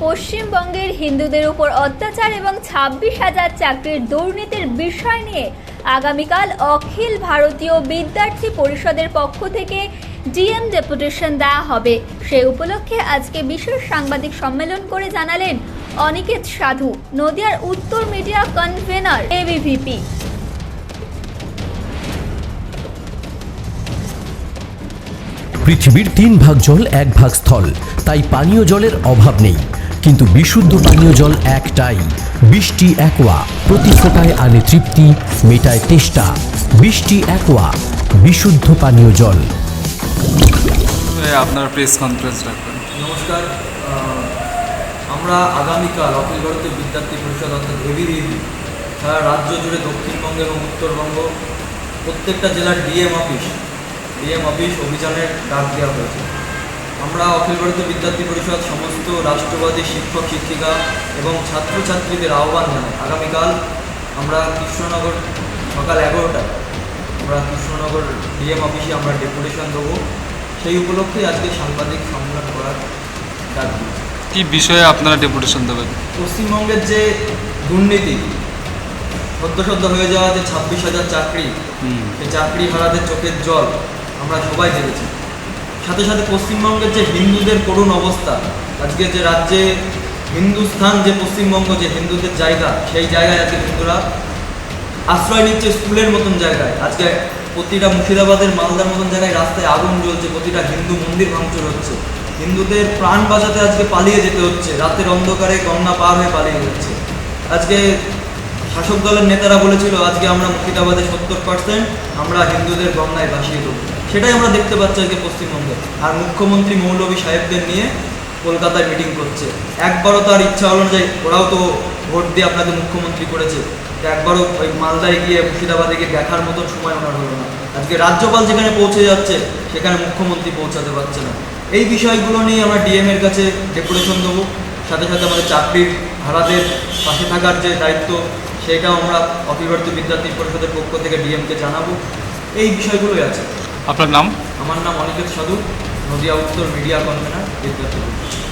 পশ্চিমবঙ্গের হিন্দুদের উপর অত্যাচার এবং ছাব্বিশ হাজার চাকরির দুর্নীতির বিষয় নিয়ে আগামীকাল অখিল ভারতীয় বিদ্যার্থী পরিষদের পক্ষ থেকে ডিএম ডেপুটেশন দেওয়া হবে। সেই উপলক্ষে আজকে বিশেষ সাংবাদিক সম্মেলন করে জানালেন অনিকেত সাধু, নদিয়ার উত্তর মিডিয়া কনভেনার এবিভিপি পৃথিবীর তিন ভাগ জল এক ভাগ স্থল, তাই পানীয় জলের অভাব নেই। কিন্তু বিশুদ্ধ পানীয় জল একটাই। বৃষ্টি একোয়া প্রতি ফোটায় আনে তৃপ্তি মেটায় তেষ্টা। বৃষ্টি একোয়া বিশুদ্ধ পানীয় জল। আপনার প্রেস কনফারেন্স রাখবেন। নমস্কার আমরা আগামীকাল অখিল ভারতীয় বিদ্যার্থী পরিষদ অর্থাৎ এবিডিবি সারা রাজ্য জুড়ে দক্ষিণবঙ্গ এবং উত্তরবঙ্গ প্রত্যেকটা জেলার ডিএম অফিস ডিএম অফিস অভিযানের ডাক দেওয়া হয়েছে। আমরা অখিল ভারতীয় বিদ্যার্থী পরিষদ সমস্ত রাষ্ট্রবাদী শিক্ষক শিক্ষিকা এবং ছাত্রছাত্রীদের আহ্বান জানাই। আগামীকাল আমরা কৃষ্ণনগর সকাল এগারোটায় আমরা কৃষ্ণনগর ডিএম অফিসে আমরা ডেপুটেশন দেবো। সেই উপলক্ষে আজকে সাংবাদিক সম্মেলন করার ডাক দিয়েছি কি বিষয়ে আপনারা ডেপুটেশন দেবেন? পশ্চিমবঙ্গের যে দুর্নীতি সদ্য সদ্য হয়ে যাওয়া যে ছাব্বিশ হাজার চাকরি সেই চাকরি হারাদের চোখের জল আমরা সবাই দেখেছি। সাথে সাথে পশ্চিমবঙ্গের যে হিন্দুদের করুণ অবস্থা, আজকে যে রাজ্যে হিন্দুস্থান যে পশ্চিমবঙ্গ যে হিন্দুদের জায়গা, সেই জায়গায় আজকে হিন্দুরা আশ্রয় নিচ্ছে স্কুলের মতন জায়গায়। আজকে প্রতিটা মুর্শিদাবাদের, মালদার মতন জায়গায় রাস্তায় আগুন জ্বলছে, প্রতিটা হিন্দু মন্দির ভাঙচুর হচ্ছে। হিন্দুদের প্রাণ বাঁচাতে আজকে পালিয়ে যেতে হচ্ছে, রাতের অন্ধকারে গঙ্গা পার হয়ে পালিয়ে যাচ্ছে। আজকে শাসক দলের নেতারা বলেছিল, আজকে আমরা মুর্শিদাবাদে সত্তর পার্সেন্ট আমরা হিন্দুদের গঙ্গায় ভাসিয়ে দেবো। সেটাই আমরা দেখতে পাচ্ছি আজকে পশ্চিমবঙ্গে। আর মুখ্যমন্ত্রী মৌলভী সাহেবদের নিয়ে কলকাতায় মিটিং করছে। একবারও তার ইচ্ছা হলো যে ওরাও তো ভোট দিয়ে আপনাদের মুখ্যমন্ত্রী করেছে। একবারও ওই মালদায় গিয়ে, মুর্শিদাবাদে গিয়ে দেখার মতন সময় ওনার হলো না। আজকে রাজ্যপাল যেখানে পৌঁছে যাচ্ছে, সেখানে মুখ্যমন্ত্রী পৌঁছাতে পারছে না। এই বিষয়গুলো নিয়ে আমরা ডিএম এর কাছে ডেপুটেশন দেবো। সাথে সাথে আমাদের চাকরির হারাদের পাশে থাকার যে দায়িত্ব সেটাও আমরা অখিল ভারতীয় বিদ্যার্থী পরিষদের পক্ষ থেকে ডিএমকে জানাব। এই বিষয়গুলোই আছে। আপনার নাম? আমার নাম অনিকেত সাধু নদিয়া উত্তর মিডিয়া কনভেনার বিদ্যার্থী। পরিষদ।